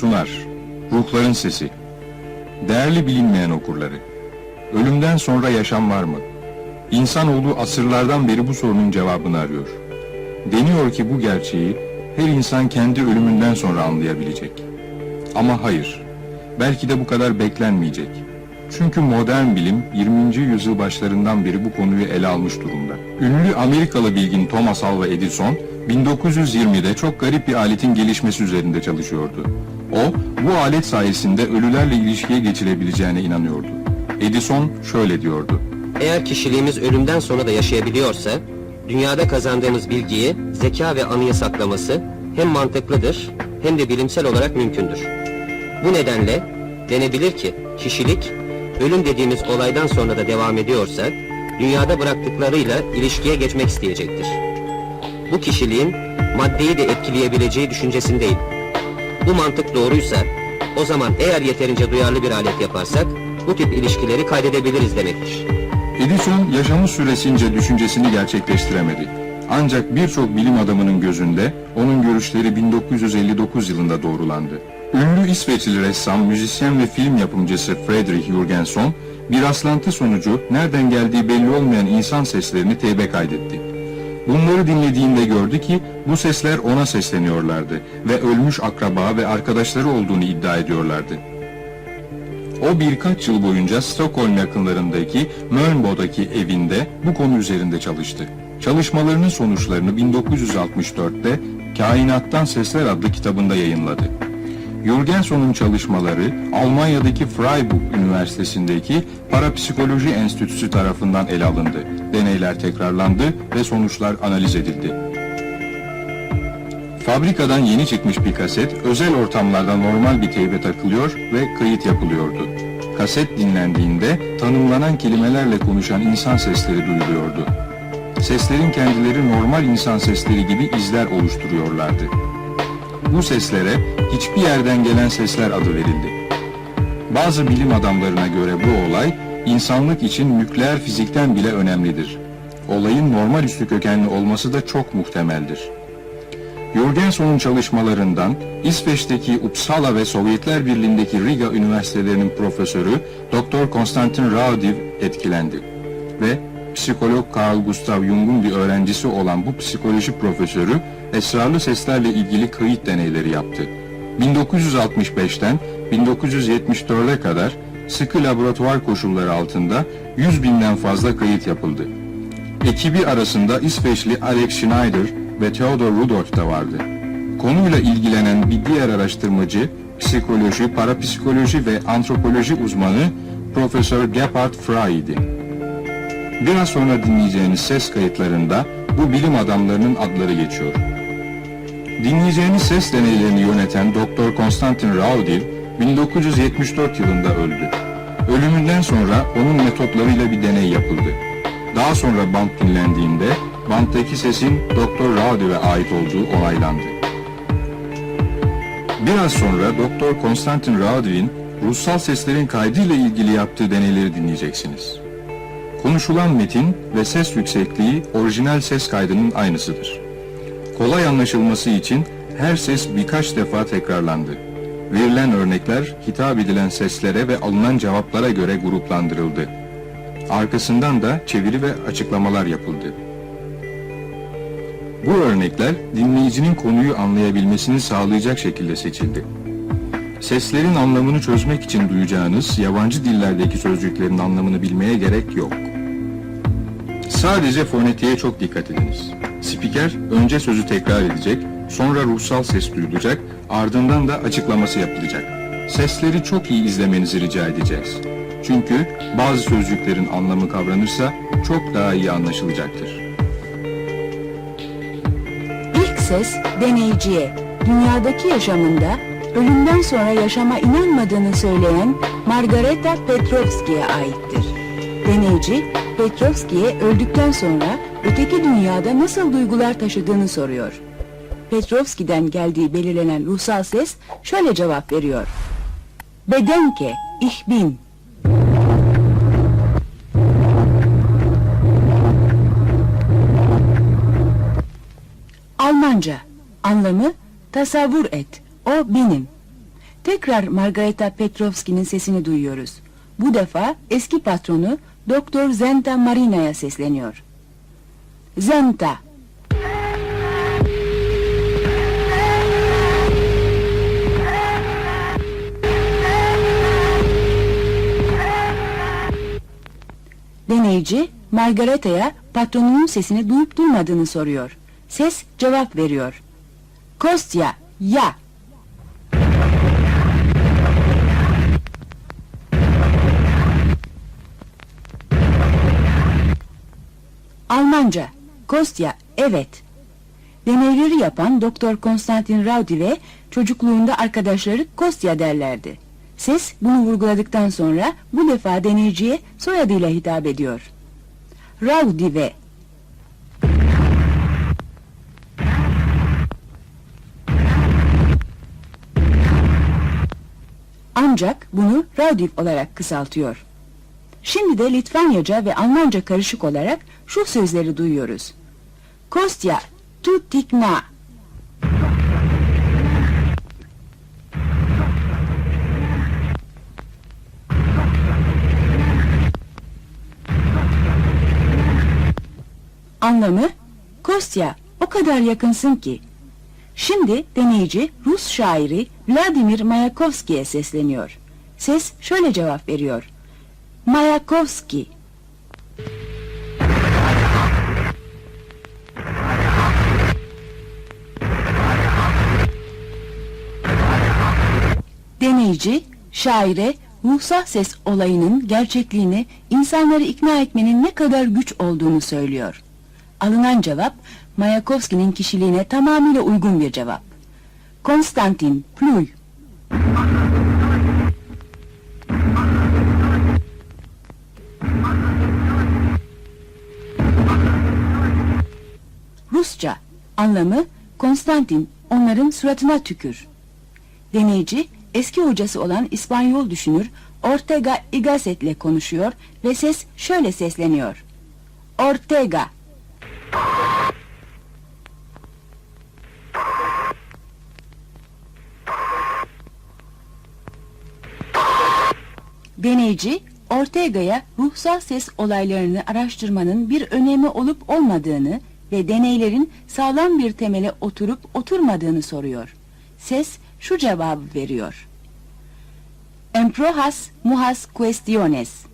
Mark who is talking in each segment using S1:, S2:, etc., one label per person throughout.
S1: Sunar, ruhların sesi. Değerli bilinmeyen okurları. Ölümden sonra yaşam var mı? İnsanoğlu asırlardan beri bu sorunun cevabını arıyor. Deniyor ki bu gerçeği her insan kendi ölümünden sonra anlayabilecek. Ama hayır, belki de bu kadar beklenmeyecek. Çünkü modern bilim 20. yüzyıl başlarından beri bu konuyu ele almış durumda. Ünlü Amerikalı bilgin Thomas Alva Edison 1920'de çok garip bir aletin gelişmesi üzerinde çalışıyordu. O, bu alet sayesinde ölülerle ilişkiye geçilebileceğine inanıyordu. Edison şöyle diyordu.
S2: Eğer kişiliğimiz ölümden sonra da yaşayabiliyorsa, dünyada kazandığımız bilgiyi, zeka ve anıyı saklaması hem mantıklıdır hem de bilimsel olarak mümkündür. Bu nedenle denebilir ki kişilik, ölüm dediğimiz olaydan sonra da devam ediyorsa, dünyada bıraktıklarıyla ilişkiye geçmek isteyecektir. Bu kişiliğin maddeyi de etkileyebileceği düşüncesindeyim. Bu mantık doğruysa, o zaman eğer yeterince duyarlı bir alet yaparsak, bu tip ilişkileri kaydedebiliriz demektir.
S1: Edison yaşamı süresince düşüncesini gerçekleştiremedi. Ancak birçok bilim adamının gözünde onun görüşleri 1959 yılında doğrulandı. Ünlü İsveçli ressam, müzisyen ve film yapımcısı Fredrik Jürgenson, bir rastlantı sonucu nereden geldiği belli olmayan insan seslerini teybe kaydetti. Bunları dinlediğinde gördü ki bu sesler ona sesleniyorlardı ve ölmüş akraba ve arkadaşları olduğunu iddia ediyorlardı. O birkaç yıl boyunca Stockholm yakınlarındaki Mölnbo'daki evinde bu konu üzerinde çalıştı. Çalışmalarının sonuçlarını 1964'te Kainattan Sesler adlı kitabında yayınladı. Jürgenson'un çalışmaları Almanya'daki Freiburg Üniversitesi'ndeki Parapsikoloji Enstitüsü tarafından ele alındı. Deneyler tekrarlandı ve sonuçlar analiz edildi. Fabrikadan yeni çıkmış bir kaset, özel ortamlarda normal bir teybe takılıyor ve kayıt yapılıyordu. Kaset dinlendiğinde tanımlanan kelimelerle konuşan insan sesleri duyuluyordu. Seslerin kendileri normal insan sesleri gibi izler oluşturuyorlardı. Bu seslere hiçbir yerden gelen sesler adı verildi. Bazı bilim adamlarına göre bu olay, insanlık için nükleer fizikten bile önemlidir. Olayın normal üstü kökenli olması da çok muhtemeldir. Jürgenson'un çalışmalarından İsveç'teki Uppsala ve Sovyetler Birliği'ndeki Riga Üniversitelerinin profesörü Dr. Konstantin Raudiv etkilendi ve psikolog Carl Gustav Jung'un bir öğrencisi olan bu psikoloji profesörü esrarlı seslerle ilgili kayıt deneyleri yaptı. 1965'ten 1974'e kadar sıkı laboratuvar koşulları altında 100 binden fazla kayıt yapıldı. Ekibi arasında İsveçli Alex Schneider ve Theodor Rudolph da vardı. Konuyla ilgilenen bir diğer araştırmacı, psikoloji, parapsikoloji ve antropoloji uzmanı Profesör Gebhard Frey idi. Biraz sonra dinleyeceğiniz ses kayıtlarında bu bilim adamlarının adları geçiyor. Dinleyeceğiniz ses deneylerini yöneten Dr. Konstantin Raudiv 1974 yılında öldü. Ölümünden sonra onun metotlarıyla bir deney yapıldı. Daha sonra band dinlendiğinde banttaki sesin Dr. Raudiv'e ait olduğu onaylandı. Biraz sonra Dr. Konstantin Raudiv'in ruhsal seslerin kaydıyla ilgili yaptığı deneyleri dinleyeceksiniz. Konuşulan metin ve ses yüksekliği orijinal ses kaydının aynısıdır. Kolay anlaşılması için her ses birkaç defa tekrarlandı. Verilen örnekler hitap edilen seslere ve alınan cevaplara göre gruplandırıldı. Arkasından da çeviri ve açıklamalar yapıldı. Bu örnekler dinleyicinin konuyu anlayabilmesini sağlayacak şekilde seçildi. Seslerin anlamını çözmek için duyacağınız yabancı dillerdeki sözcüklerin anlamını bilmeye gerek yok. Sadece fonetiğe çok dikkat ediniz. Spiker önce sözü tekrar edecek, sonra ruhsal ses duyulacak, ardından da açıklaması yapılacak. Sesleri çok iyi izlemenizi rica edeceğiz. Çünkü bazı sözcüklerin anlamı kavranırsa çok daha iyi anlaşılacaktır.
S3: İlk ses deneyiciye, dünyadaki yaşamında ölümden sonra yaşama inanmadığını söyleyen Margareta Petrovski'ye aittir. Deneyici, Petrovski'ye öldükten sonra öteki dünyada nasıl duygular taşıdığını soruyor. Petrovski'den geldiği belirlenen ruhsal ses şöyle cevap veriyor. Bedenke, ich bin. Almanca, anlamı tasavvur et, O benim. Tekrar Margareta Petrovski'nin sesini duyuyoruz. Bu defa eski patronu Doktor Zenta Marina'ya sesleniyor. Zenta, Deneyici Margareta'ya patronunun sesini duyup duymadığını soruyor. Ses cevap veriyor. Kostya, ya. Almanca, Kostya, evet. Deneyleri yapan Doktor Konstantin Raudi ve çocukluğunda arkadaşları Kostya derlerdi. Ses bunu vurguladıktan sonra bu defa deneyiciye soyadıyla hitap ediyor. Raudi ve Ancak bunu Raudiv olarak kısaltıyor. Şimdi de Litvanyaca ve Almanca karışık olarak şu sözleri duyuyoruz. Kostya, tu tikna. Anlamı, Kostya, o kadar yakınsın ki. Şimdi deneyici Rus şairi Vladimir Mayakovski'ye sesleniyor. Ses şöyle cevap veriyor. Mayakovski. Deneyici, şaire ruhsal ses olayının gerçekliğini insanları ikna etmenin ne kadar güç olduğunu söylüyor. Alınan cevap Mayakovski'nin kişiliğine tamamıyla uygun bir cevap. Konstantin Pluy Rusça anlamı Konstantin onların suratına tükür. Deneyici eski hocası olan İspanyol düşünür Ortega y Gasset'le konuşuyor ve ses şöyle sesleniyor. Ortega Deneyici, Ortega'ya ruhsal ses olaylarını araştırmanın bir önemi olup olmadığını ve deneylerin sağlam bir temele oturup oturmadığını soruyor. Ses şu cevabı veriyor. Emprohas muhas cuestiones.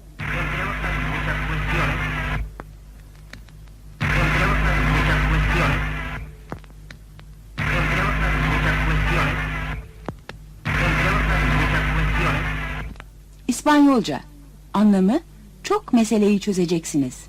S3: İspanyolca anlamı çok meseleyi çözeceksiniz.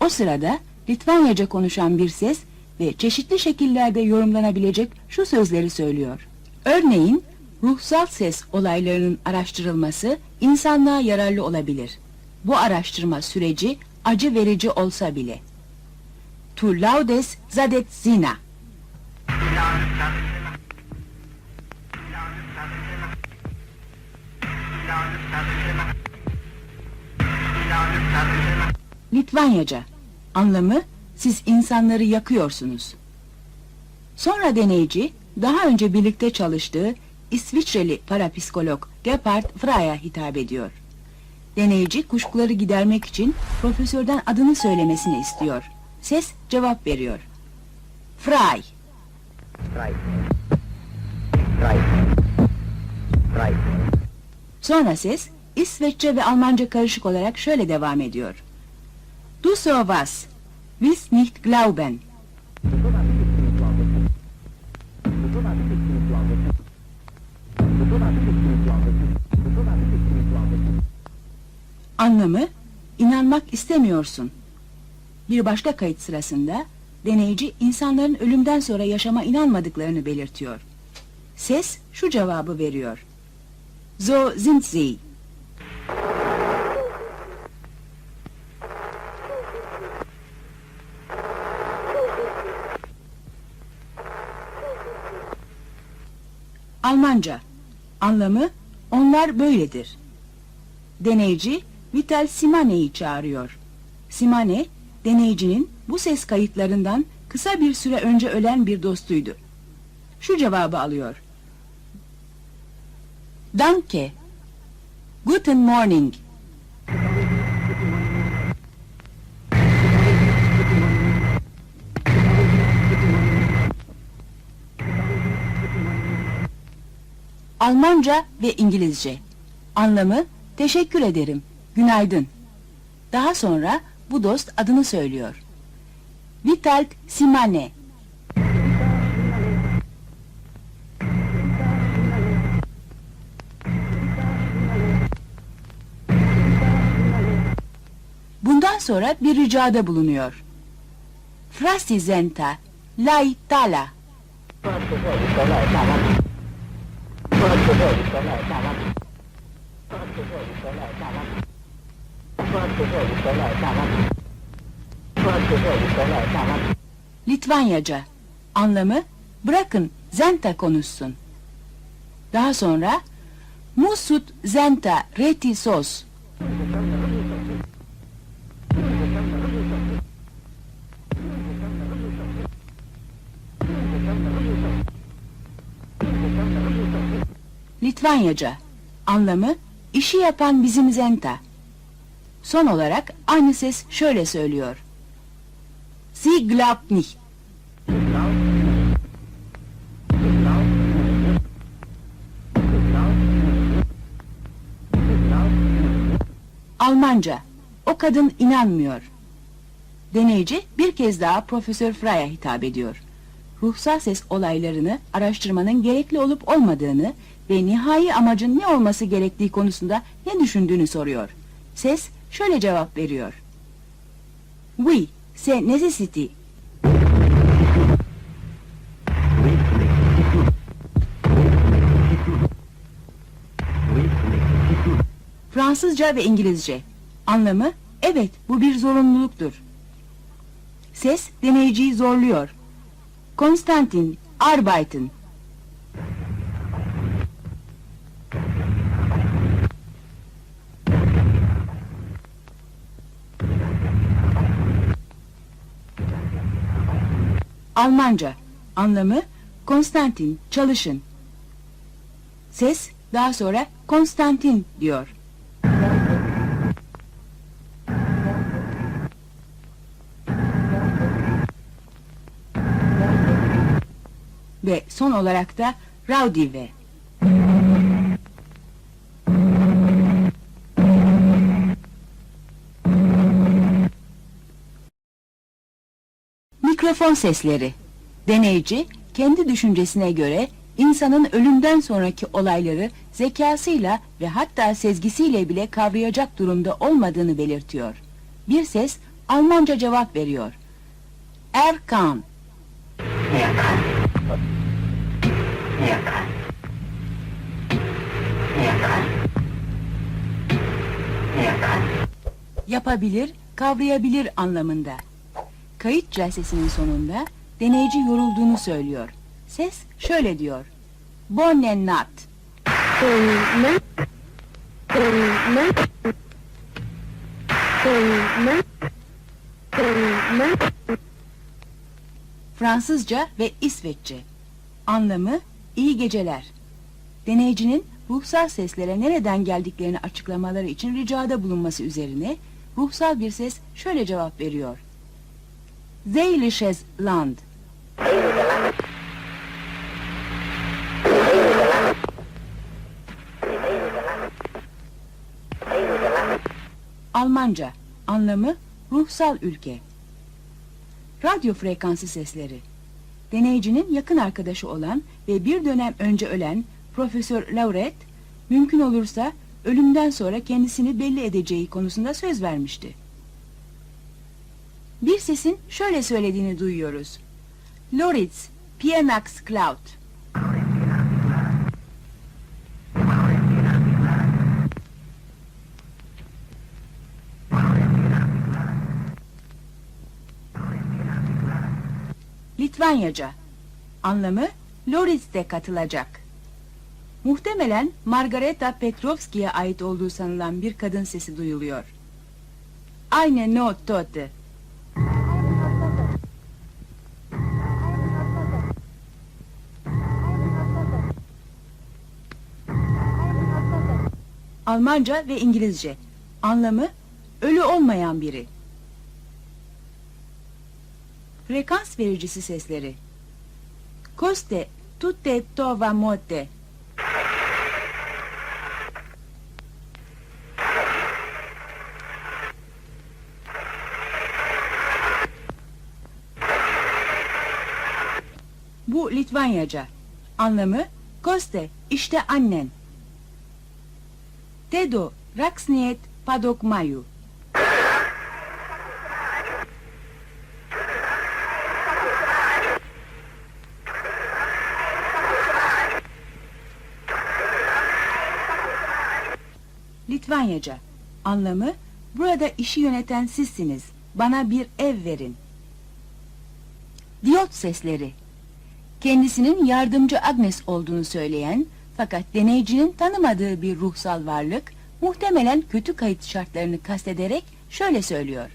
S3: O sırada Litvanyaca konuşan bir ses ve çeşitli şekillerde yorumlanabilecek şu sözleri söylüyor. Örneğin ruhsal ses olaylarının araştırılması insanlığa yararlı olabilir. Bu araştırma süreci acı verici olsa bile. Tu laudes zadet zina. Litvanyaca anlamı siz insanları yakıyorsunuz. Sonra deneyici daha önce birlikte çalıştığı İsviçreli parapsikolog Gebhard Frey'a hitap ediyor. Deneyici kuşkuları gidermek için profesörden adını söylemesini istiyor. Ses cevap veriyor. Frey.
S2: Frei. Frei. Frei.
S3: Sonra ses İsveççe ve Almanca karışık olarak şöyle devam ediyor. Du so was, willst nicht glauben. Anlamı inanmak istemiyorsun. Bir başka kayıt sırasında deneyici insanların ölümden sonra yaşama inanmadıklarını belirtiyor. Ses şu cevabı veriyor. So sind. Almanca anlamı onlar böyledir. Deneyici Vital Simane'yi çağırıyor. Simane, deneyicinin bu ses kayıtlarından kısa bir süre önce ölen bir dostuydu. Şu cevabı alıyor. Danke. Guten Morning. Almanca ve İngilizce. Anlamı teşekkür ederim, günaydın. Daha sonra bu dost adını söylüyor. Vitalik Simane. Bundan sonra bir ricada bulunuyor. Frasi Zenta, Lai Tala. Litvanyaca. Anlamı bırakın Zenta konuşsun. Daha sonra Musut Zenta Reti Sos. Litvanyaca. Anlamı işi yapan bizim Zenta. Son olarak aynı ses şöyle söylüyor. Sie glaubt nicht. Almanca. O kadın inanmıyor. Deneyici bir kez daha Profesör Frey'a hitap ediyor. Ruhsal ses olaylarını araştırmanın gerekli olup olmadığını ve nihai amacın ne olması gerektiği konusunda ne düşündüğünü soruyor. Ses şöyle cevap veriyor. Oui, c'est necessity. Fransızca ve İngilizce. Anlamı, evet bu bir zorunluluktur. Ses deneyiciyi zorluyor. Konstantin, arbeiten. Almanca. Anlamı Konstantin, çalışın. Ses daha sonra Konstantin diyor. Ve son olarak da Raudive. Mikrofon sesleri. Deneyici kendi düşüncesine göre insanın ölümden sonraki olayları zekasıyla ve hatta sezgisiyle bile kavrayacak durumda olmadığını belirtiyor. Bir ses Almanca cevap veriyor. Erkan. Yapabilir, kavrayabilir anlamında. Kayıt celsesinin sonunda deneyici yorulduğunu söylüyor. Ses şöyle diyor. Bonne Nacht. Fransızca ve İsveççe. Anlamı iyi geceler. Deneyicinin ruhsal seslere nereden geldiklerini açıklamaları için ricada bulunması üzerine ruhsal bir ses şöyle cevap veriyor. Seelisches Land. Almanca. Anlamı ruhsal ülke. Radyo frekansı sesleri. Deneyicinin yakın arkadaşı olan ve bir dönem önce ölen Profesör Lauret, mümkün olursa ölümden sonra kendisini belli edeceği konusunda söz vermişti. Bir sesin şöyle söylediğini duyuyoruz. Loritz, Piernax Cloud. Litvanyaca. Anlamı Loritz de katılacak. Muhtemelen Margareta Petrovski'ye ait olduğu sanılan bir kadın sesi duyuluyor. Aynı no tote. Almanca ve İngilizce. Anlamı ölü olmayan biri. Frekans vericisi sesleri. Coste tutte tova mote. Bu Litvanyaca. Anlamı Koste işte annen. Tedo Raksniyet Padokmayu. Litvanyaca. Anlamı burada işi yöneten sizsiniz. Bana bir ev verin. Diyot sesleri. Kendisinin yardımcı Agnes olduğunu söyleyen fakat deneyicinin tanımadığı bir ruhsal varlık muhtemelen kötü kayıt şartlarını kastederek şöyle söylüyor.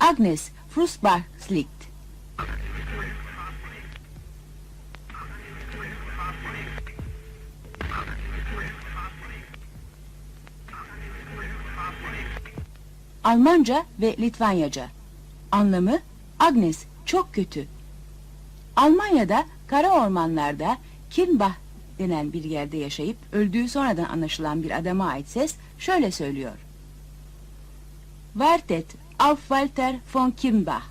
S3: Agnes Frusbachslicht. Almanca ve Litvanyaca. Anlamı Agnes çok kötü. Almanya'da kara ormanlarda Kirnbach denen bir yerde yaşayıp öldüğü sonradan anlaşılan bir adama ait ses şöyle söylüyor. Wartet auf Walter von Kirnbach.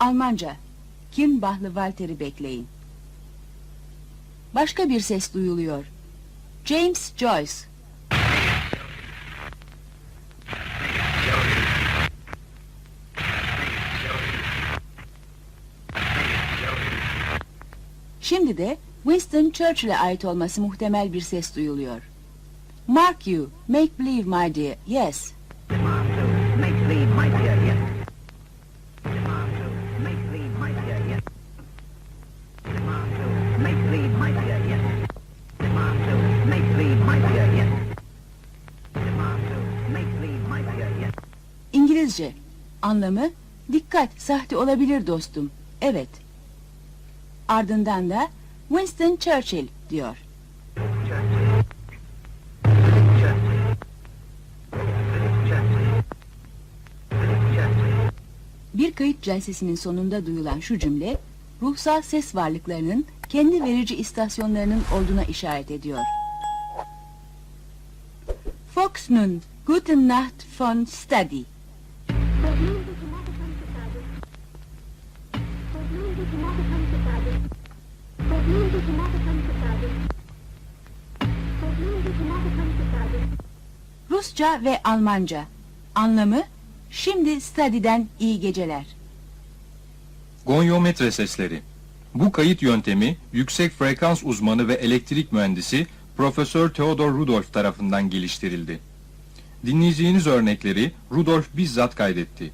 S3: Almanca Kirnbachlı Walter'i bekleyin. Başka bir ses duyuluyor. James Joyce. Şimdi de Winston Churchill'e ait olması muhtemel bir ses duyuluyor. Mark you, make believe my dear, yes. İngilizce. Anlamı, dikkat, sahte olabilir dostum. Evet. Ardından da Winston Churchill diyor. Bir kayıt celsesinin sonunda duyulan şu cümle, ruhsal ses varlıklarının kendi verici istasyonlarının olduğuna işaret ediyor. Fox nun, guten Nacht von Study. Rusça ve Almanca. Anlamı, şimdi Study'den iyi geceler.
S1: Gonyometre sesleri. Bu kayıt yöntemi yüksek frekans uzmanı ve elektrik mühendisi Profesör Theodor Rudolph tarafından geliştirildi. Dinleyeceğiniz örnekleri Rudolph bizzat kaydetti.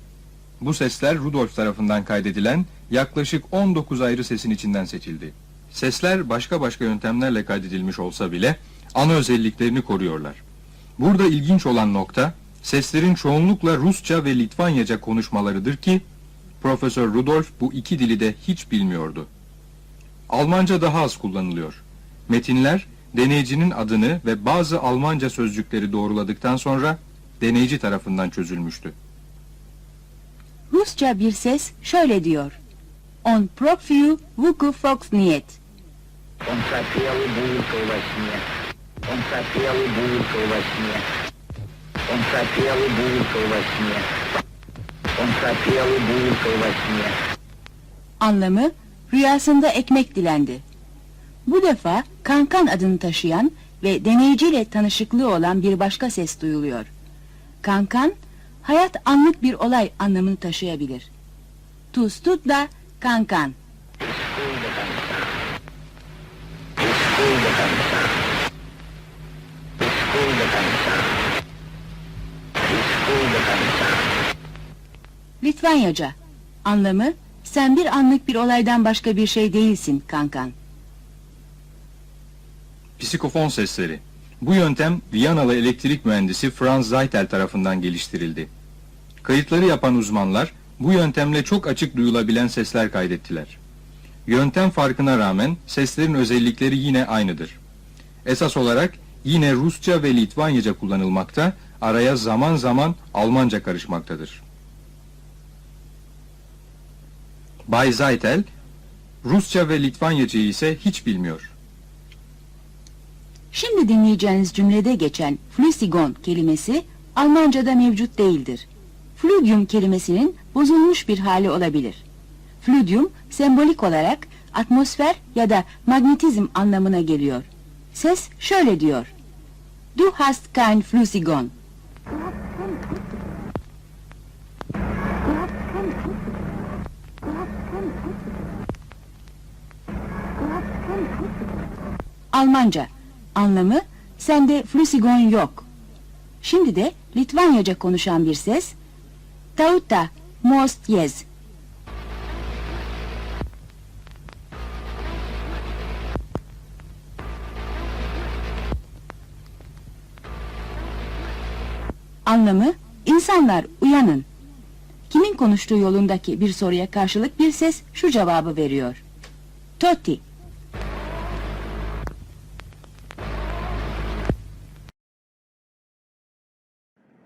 S1: Bu sesler Rudolph tarafından kaydedilen yaklaşık 19 ayrı sesin içinden seçildi. Sesler başka başka yöntemlerle kaydedilmiş olsa bile ana özelliklerini koruyorlar. Burada ilginç olan nokta, seslerin çoğunlukla Rusça ve Litvanyaca konuşmalarıdır ki, Profesör Rudolf bu iki dili de hiç bilmiyordu. Almanca daha az kullanılıyor. Metinler, deneyicinin adını ve bazı Almanca sözcükleri doğruladıktan sonra deneyici tarafından çözülmüştü.
S3: Rusça bir ses şöyle diyor. On profiu vuku fox niyet.
S4: On profiu vuku fox niyet. Ontacelo burto właśnie. Ontacelo burto właśnie. Ontacelo burto właśnie.
S3: Anlamı rüyasında ekmek dilendi. Bu defa Kankan adını taşıyan ve deneyiciyle tanışıklığı olan bir başka ses duyuluyor. Kankan, hayat anlık bir olay anlamını taşıyabilir. Tustut da kankan. Litvanyaca. Anlamı, sen bir anlık bir olaydan başka bir şey değilsin kankan.
S1: Psikofon sesleri. Bu yöntem Viyanalı elektrik mühendisi Franz Zeitel tarafından geliştirildi. Kayıtları yapan uzmanlar bu yöntemle çok açık duyulabilen sesler kaydettiler. Yöntem farkına rağmen seslerin özellikleri yine aynıdır. Esas olarak yine Rusça ve Litvanyaca kullanılmakta, araya zaman zaman Almanca karışmaktadır. Bay Zaytel, Rusça ve Litvanyacayı ise hiç bilmiyor.
S3: Şimdi dinleyeceğiniz cümlede geçen flüsigon kelimesi Almanca'da mevcut değildir. Fludium kelimesinin bozulmuş bir hali olabilir. Fludium sembolik olarak atmosfer ya da magnetizm anlamına geliyor. Ses şöyle diyor. Du hast kein Flüsigon. Almanca. Anlamı sende Flüsigon yok. Şimdi de Litvanyaca konuşan bir ses Tauta most yes. Anlamı insanlar uyanın. Kimin konuştuğu yolundaki bir soruya karşılık bir ses şu cevabı veriyor. Toti.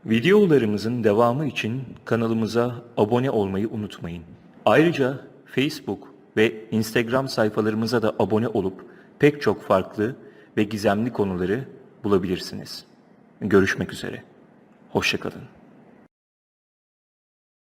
S5: Videolarımızın devamı için kanalımıza abone olmayı unutmayın. Ayrıca Facebook ve Instagram sayfalarımıza da abone olup pek çok farklı ve gizemli konuları bulabilirsiniz. Görüşmek üzere. Hoşçakalın.